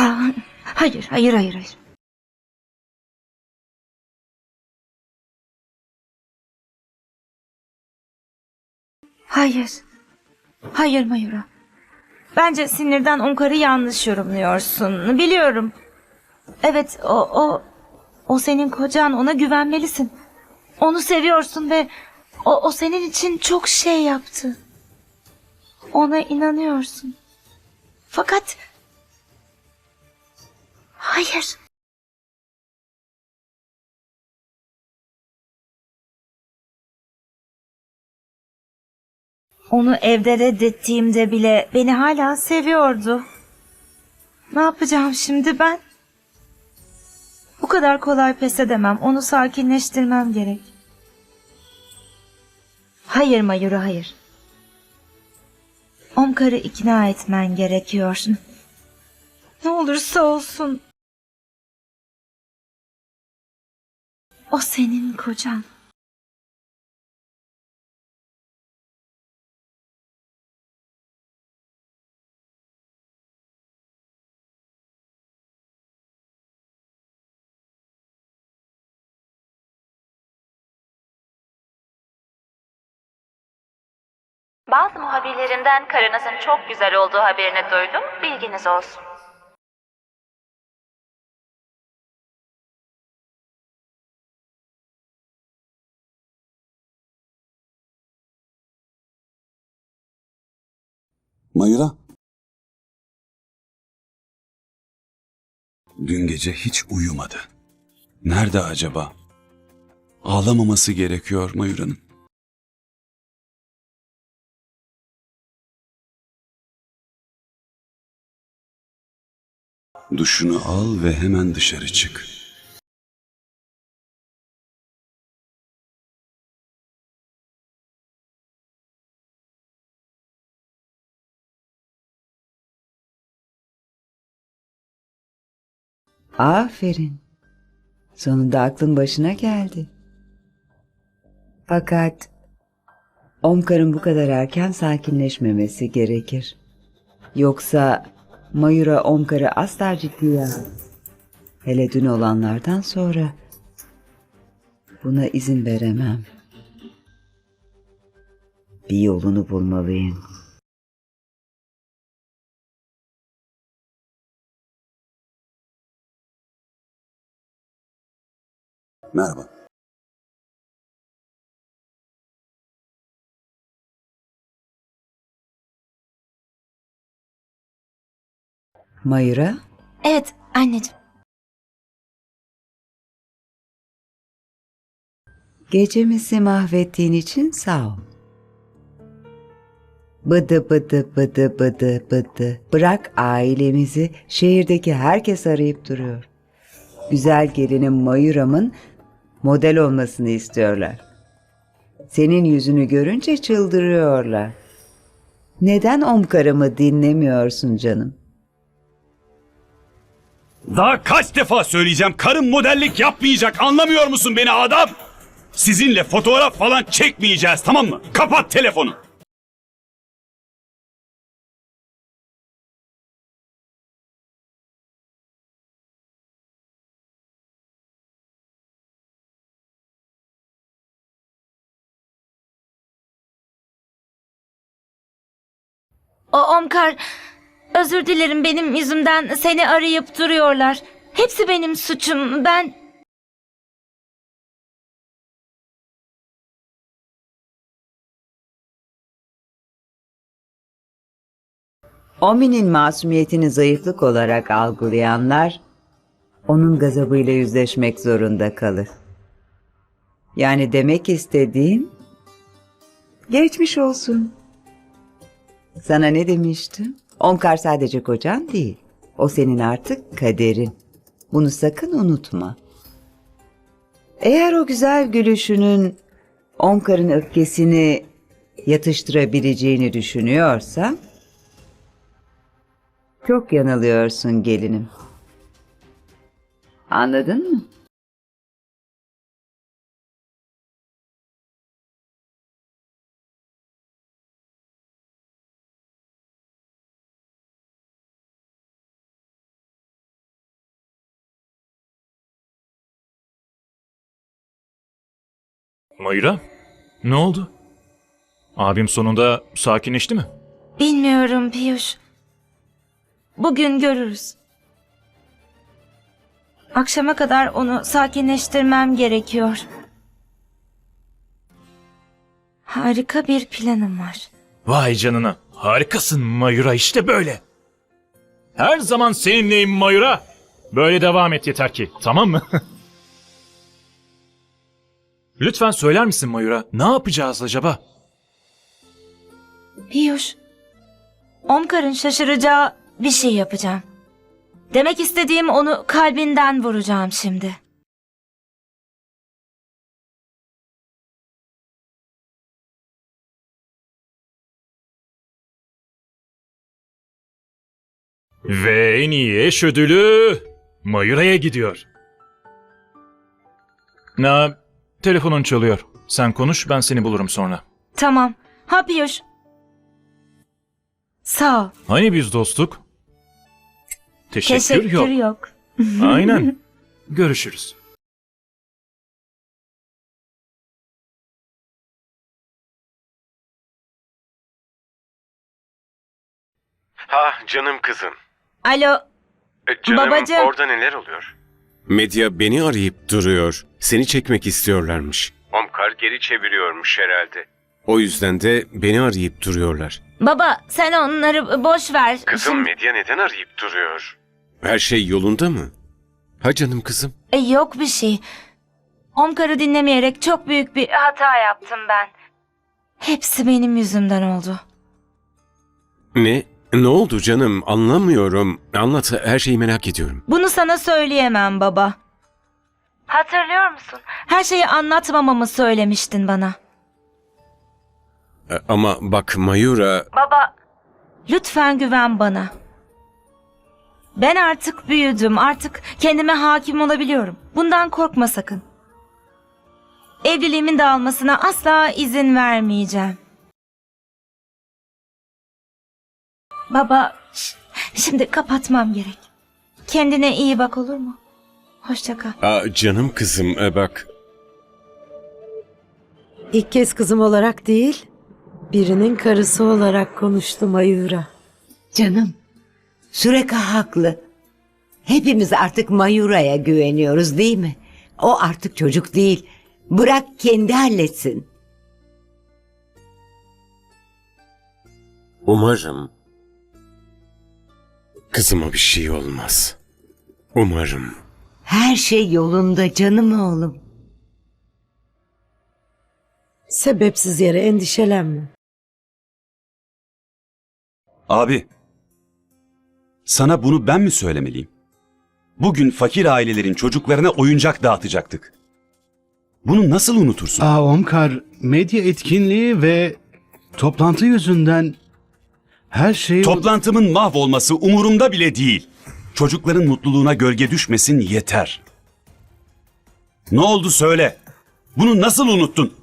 Ha, hayır, hayır, hayır, hayır. Hayır. Hayır Mayura. Bence sinirden Omkar'ı yanlış yorumluyorsun. Biliyorum. Evet, o, o, o senin kocan. Ona güvenmelisin. Onu seviyorsun ve o, o senin için çok şey yaptı. Ona inanıyorsun. Fakat... Hayır. Onu evde reddettiğimde bile beni hala seviyordu. Ne yapacağım şimdi ben? Bu kadar kolay pes edemem. Onu sakinleştirmem gerek. Hayır Mayura hayır. Omkar'ı ikna etmen gerekiyor. Ne olursa olsun. O senin kocan. Bazı muhabirlerimden karınızın çok güzel olduğu haberini duydum. Bilginiz olsun. Mayura. Dün gece hiç uyumadı. Nerede acaba? Ağlamaması gerekiyor Mayura'nın. Duşunu al ve hemen dışarı çık. Aferin. Sonunda aklın başına geldi. Fakat Omkar'ın bu kadar erken sakinleşmemesi gerekir. Yoksa Mayura Omkar'ı asla ciddiye. Hele dün olanlardan sonra buna izin veremem. Bir yolunu bulmalıyım. Merhaba. Mayura, Evet anneciğim. Gecemizi mahvettiğin için sağ ol. Bıdı bıdı bıdı bıdı bıdı. Bırak ailemizi şehirdeki herkes arayıp duruyor. Güzel gelinim Mayuram'ın model olmasını istiyorlar. Senin yüzünü görünce çıldırıyorlar. Neden omkarımı dinlemiyorsun canım? Daha kaç defa söyleyeceğim karın modellik yapmayacak anlamıyor musun beni adam? Sizinle fotoğraf falan çekmeyeceğiz tamam mı? Kapat telefonu. O Omkar, özür dilerim benim yüzümden seni arayıp duruyorlar. Hepsi benim suçum. Ben Omi'nin masumiyetini zayıflık olarak algılayanlar onun gazabıyla yüzleşmek zorunda kalır. Yani demek istediğim geçmiş olsun. Sana ne demiştim? Omkar sadece kocan değil. O senin artık kaderin. Bunu sakın unutma. Eğer o güzel gülüşünün Omkar'ın öfkesini yatıştırabileceğini düşünüyorsan çok yanılıyorsun gelinim. Anladın mı? Mayura? Ne oldu? Abim sonunda sakinleşti mi? Bilmiyorum Piyuş. Bugün görürüz. Akşama kadar onu sakinleştirmem gerekiyor. Harika bir planım var. Vay canına. Harikasın Mayura işte böyle. Her zaman seninleyim Mayura. Böyle devam et yeter ki. Tamam mı? Lütfen söyler misin Mayura? Ne yapacağız acaba? Piyuş, Omkar'ın şaşıracağı bir şey yapacağım. Demek istediğim onu kalbinden vuracağım şimdi. Ve en iyi eş ödülü Mayura'ya gidiyor. Na, telefonun çalıyor. Sen konuş ben seni bulurum sonra. Tamam. Ha Piyuş. Sağ ol. Hani biz dostluk? Teşekkür, Teşekkür yok. yok. Aynen. Görüşürüz. Ha canım kızım. Alo, E, canım Babacığım. orada neler oluyor? Medya beni arayıp duruyor. Seni çekmek istiyorlarmış. Omkar geri çeviriyormuş herhalde. O yüzden de beni arayıp duruyorlar. baba sen onları boş ver. Kızım medya neden arayıp duruyor? Her şey yolunda mı? Ha canım kızım. E, yok bir şey. Omkar'ı dinlemeyerek çok büyük bir hata yaptım ben. Hepsi benim yüzümden oldu. Ne? Ne oldu canım? Anlamıyorum. Anlat her şeyi merak ediyorum. Bunu sana söyleyemem baba. Hatırlıyor musun? Her şeyi anlatmamamı söylemiştin bana. E, Ama bak Mayura... Baba, lütfen güven bana. Ben artık büyüdüm, artık kendime hakim olabiliyorum. Bundan korkma sakın. Evliliğimin dağılmasına asla izin vermeyeceğim. Baba, şimdi kapatmam gerek. Kendine iyi bak olur mu? Hoşça kal. Aa, canım kızım e, bak. İlk kez kızım olarak değil, birinin karısı olarak konuştu Mayura. Canım, Süreka haklı. Hepimiz artık Mayura'ya güveniyoruz değil mi? O artık çocuk değil. Bırak kendi halletsin. Umarım... Kızıma bir şey olmaz. Umarım. Her şey yolunda canım oğlum. Sebepsiz yere endişelenme. Abi, sana bunu ben mi söylemeliyim? Bugün fakir ailelerin çocuklarına oyuncak dağıtacaktık. Bunu nasıl unutursun? Aa Omkar, medya etkinliği ve toplantı yüzünden her şey... Toplantımın mahvolması umurumda bile değil. Çocukların mutluluğuna gölge düşmesin yeter. Ne oldu söyle. Bunu nasıl unuttun?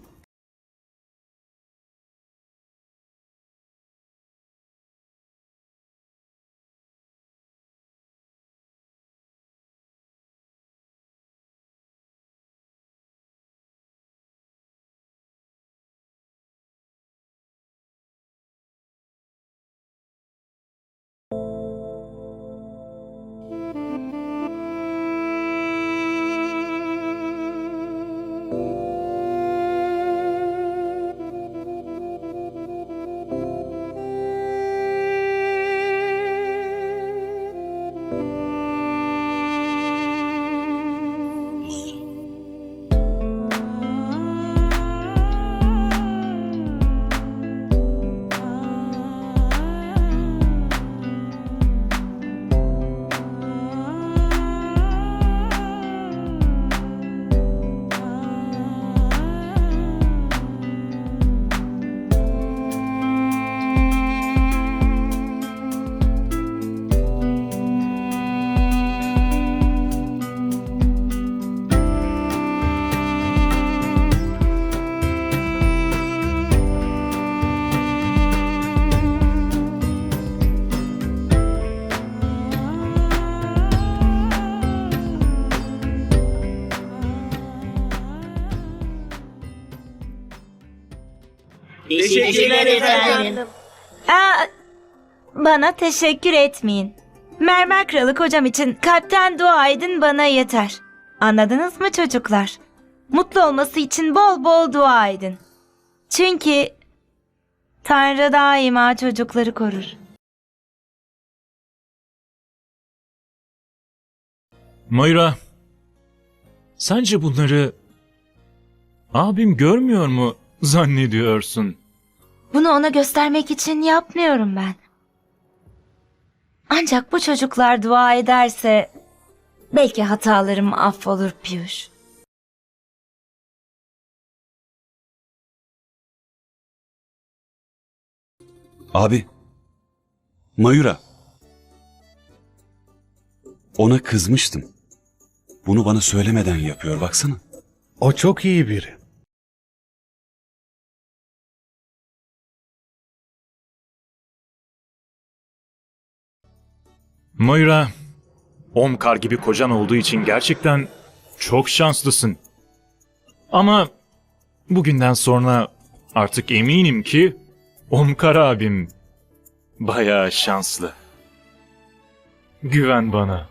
Teşekkürler efendim. Aa, bana teşekkür etmeyin. Mermer kralı kocam için kalpten dua edin bana yeter. Anladınız mı çocuklar? Mutlu olması için bol bol dua edin. Çünkü Tanrı daima çocukları korur. Mayura, sence bunları abim görmüyor mu zannediyorsun? Bunu ona göstermek için yapmıyorum ben. Ancak bu çocuklar dua ederse belki hatalarım affolur Piyuş. Abi. Mayura. Ona kızmıştım. Bunu bana söylemeden yapıyor baksana. O çok iyi biri. Mayura, Omkar gibi kocan olduğu için gerçekten çok şanslısın. Ama bugünden sonra artık eminim ki Omkar abim bayağı şanslı. Güven bana.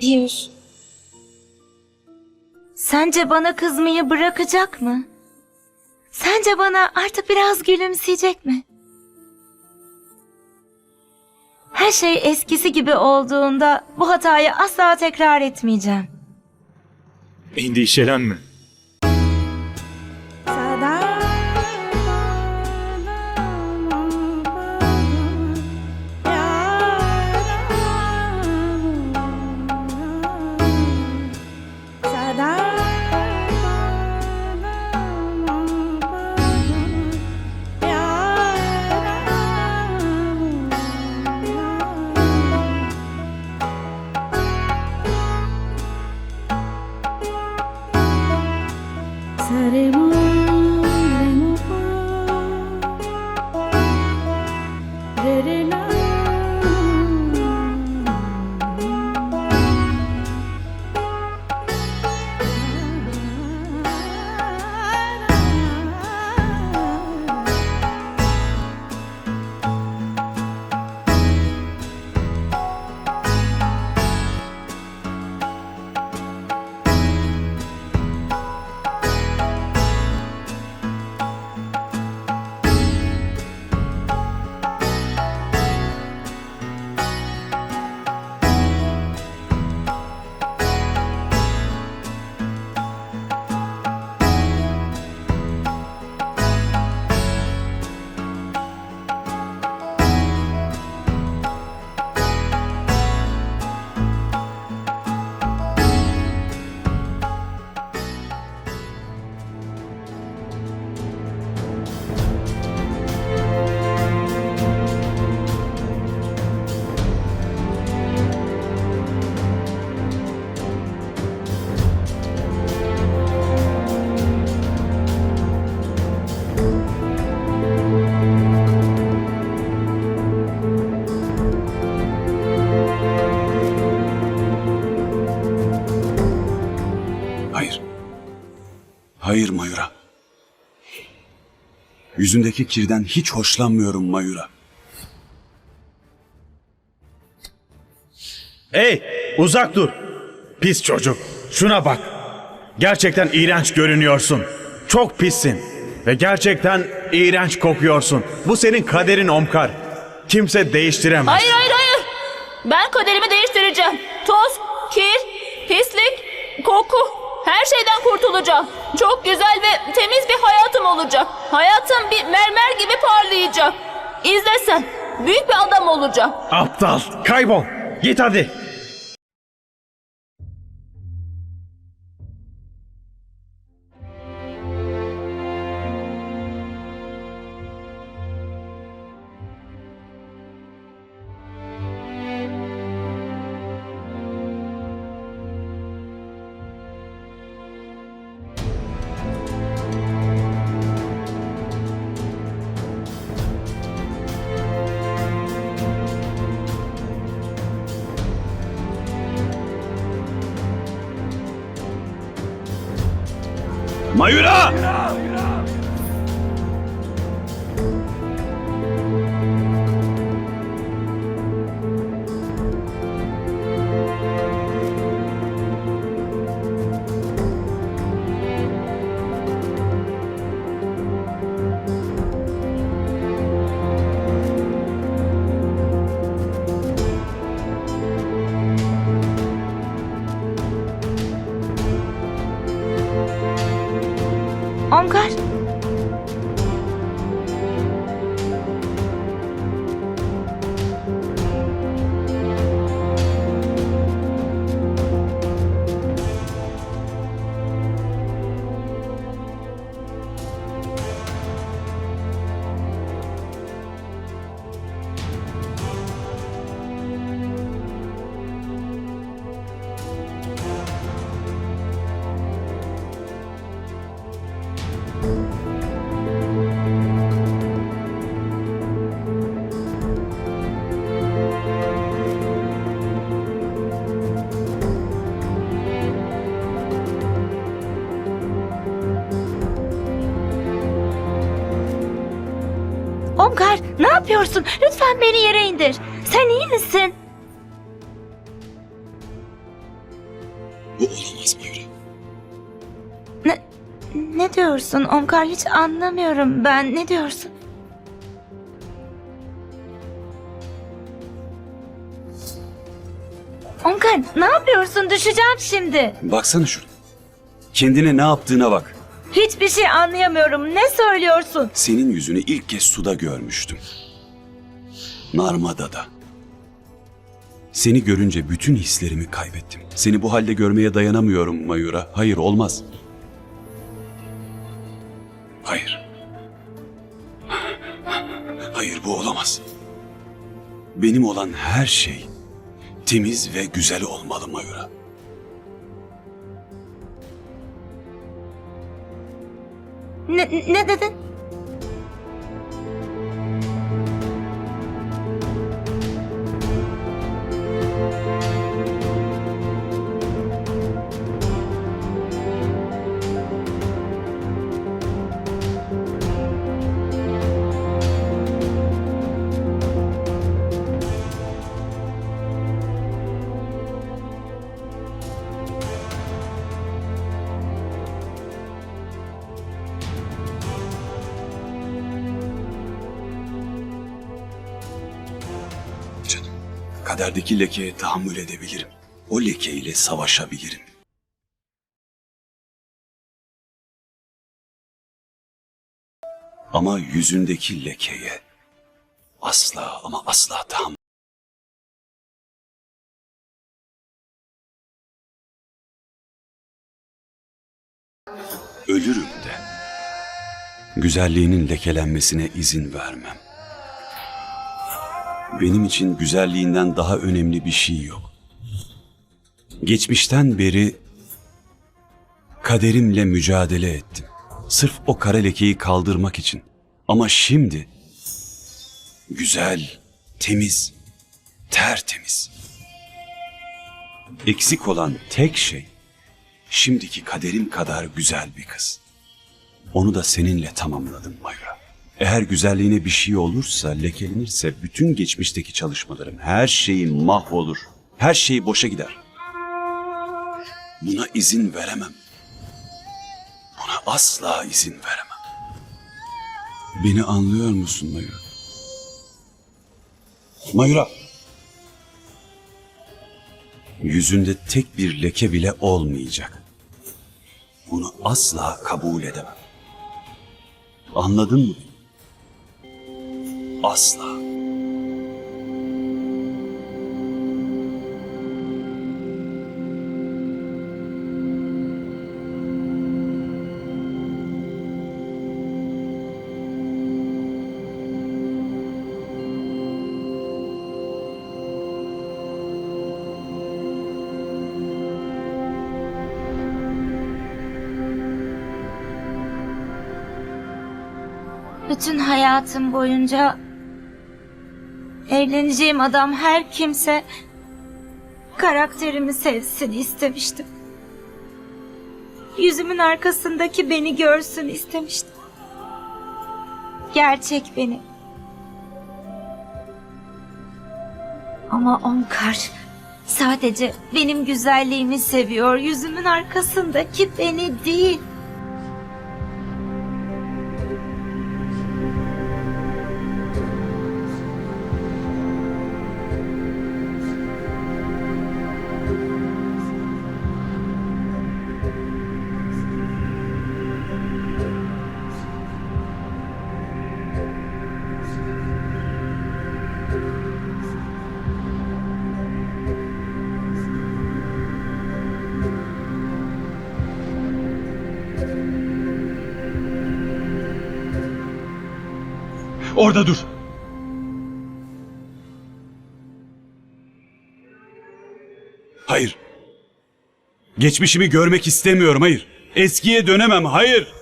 Piyuş. Sence bana kızmayı bırakacak mı? Sence bana artık biraz gülümseyecek mi? Her şey eskisi gibi olduğunda bu hatayı asla tekrar etmeyeceğim. Endişelenme. saremos. Hayır. Hayır Mayura. Yüzündeki kirden hiç hoşlanmıyorum Mayura. Hey uzak dur. Pis çocuk. Şuna bak. Gerçekten iğrenç görünüyorsun. Çok pissin. Ve gerçekten iğrenç kokuyorsun. Bu senin kaderin Omkar. Kimse değiştiremez. Hayır hayır hayır. Ben kaderimi değiştireceğim. Toz, kir, pislik, koku. Her şeyden kurtulacağım. Çok güzel ve temiz bir hayatım olacak. Hayatım bir mermer gibi parlayacak. İzle sen. Büyük bir adam olacağım. Aptal. Kaybol. Git hadi. Mayura! Yapıyorsun? Lütfen beni yere indir. Sen iyi misin? Bu olamaz Mayura. Ne, ne diyorsun Omkar? Hiç anlamıyorum ben. Ne diyorsun? Omkar ne yapıyorsun? Düşeceğim şimdi. Baksana şuna. Kendine ne yaptığına bak. Hiçbir şey anlayamıyorum. Ne söylüyorsun? Senin yüzünü ilk kez suda görmüştüm. Narmada'da. Seni görünce bütün hislerimi kaybettim. Seni bu halde görmeye dayanamıyorum Mayura. Hayır olmaz. Hayır. Hayır bu olamaz. Benim olan her şey temiz ve güzel olmalı Mayura. Ne, ne dedin? Kaderdeki lekeye tahammül edebilirim. O lekeyle savaşabilirim. Ama yüzündeki lekeye asla ama asla tahammül Ölürüm de. Güzelliğinin lekelenmesine izin vermem. Benim için güzelliğinden daha önemli bir şey yok. Geçmişten beri kaderimle mücadele ettim. Sırf o kara lekeyi kaldırmak için. Ama şimdi güzel, temiz, tertemiz. Eksik olan tek şey şimdiki kaderim kadar güzel bir kız. Onu da seninle tamamladım Mayura. Eğer güzelliğine bir şey olursa, lekelenirse bütün geçmişteki çalışmalarım, her şeyim mahvolur. Her şey boşa gider. Buna izin veremem. Buna asla izin veremem. Beni anlıyor musun Mayura? Mayura. Yüzünde tek bir leke bile olmayacak. Bunu asla kabul edemem. Anladın mı? Asla. Bütün hayatım boyunca evleneceğim adam her kimse karakterimi sevsin istemiştim. yüzümün arkasındaki beni görsün istemiştim. Gerçek beni. Ama Omkar sadece benim güzelliğimi seviyor. Yüzümün arkasındaki beni değil. Orada dur. Hayır. Geçmişimi görmek istemiyorum, hayır. Eskiye dönemem, hayır.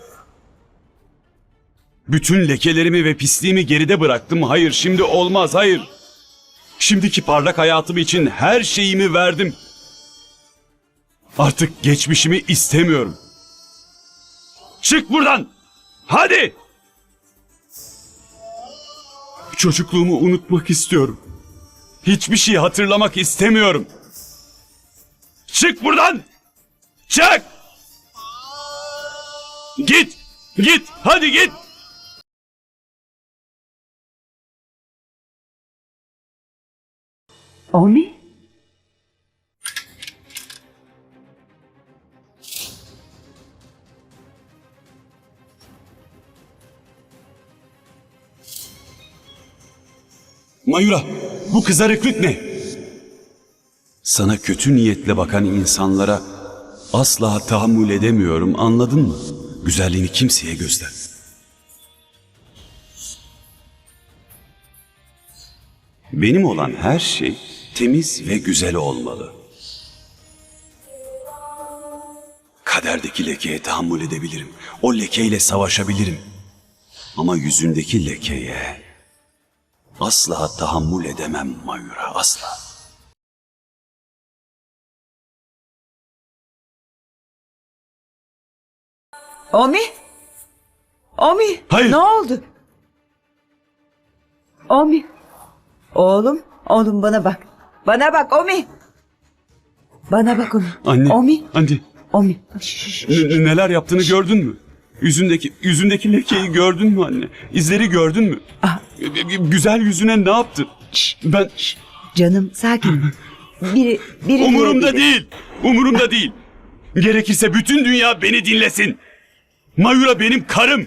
Bütün lekelerimi ve pisliğimi geride bıraktım, hayır. Şimdi olmaz, hayır. Şimdiki parlak hayatım için her şeyimi verdim. Artık geçmişimi istemiyorum. Çık buradan! Hadi! Çocukluğumu unutmak istiyorum. Hiçbir şey hatırlamak istemiyorum. Çık buradan! Çık! Git! Git! Hadi git! Omi? Mayura, bu kızarıklık ne? Sana kötü niyetle bakan insanlara asla tahammül edemiyorum, anladın mı? Güzelliğini kimseye göster. Benim olan her şey temiz ve güzel olmalı. Kaderdeki lekeye tahammül edebilirim. O lekeyle savaşabilirim. Ama yüzündeki lekeye Asla tahammül edemem Mayura, asla. Omi? Omi? Hayır. Ne oldu? Omi? Oğlum, oğlum bana bak. Bana bak Omi. Bana bak Omi. Anne, Omi, anne, Omi. N- neler yaptığını gördün mü? Yüzündeki yüzündeki lekeyi gördün mü anne? İzleri gördün mü? Ah. Güzel yüzüne ne yaptı? Ben Canım sakin. Biri, biri umurumda diyebilir. değil. Umurumda değil. Gerekirse bütün dünya beni dinlesin. Mayura benim karım.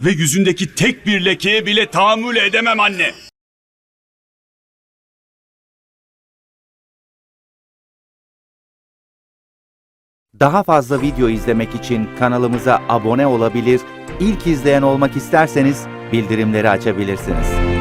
Ve yüzündeki tek bir lekeye bile tahammül edemem anne. Daha fazla video izlemek için kanalımıza abone olabilir, ilk izleyen olmak isterseniz bildirimleri açabilirsiniz.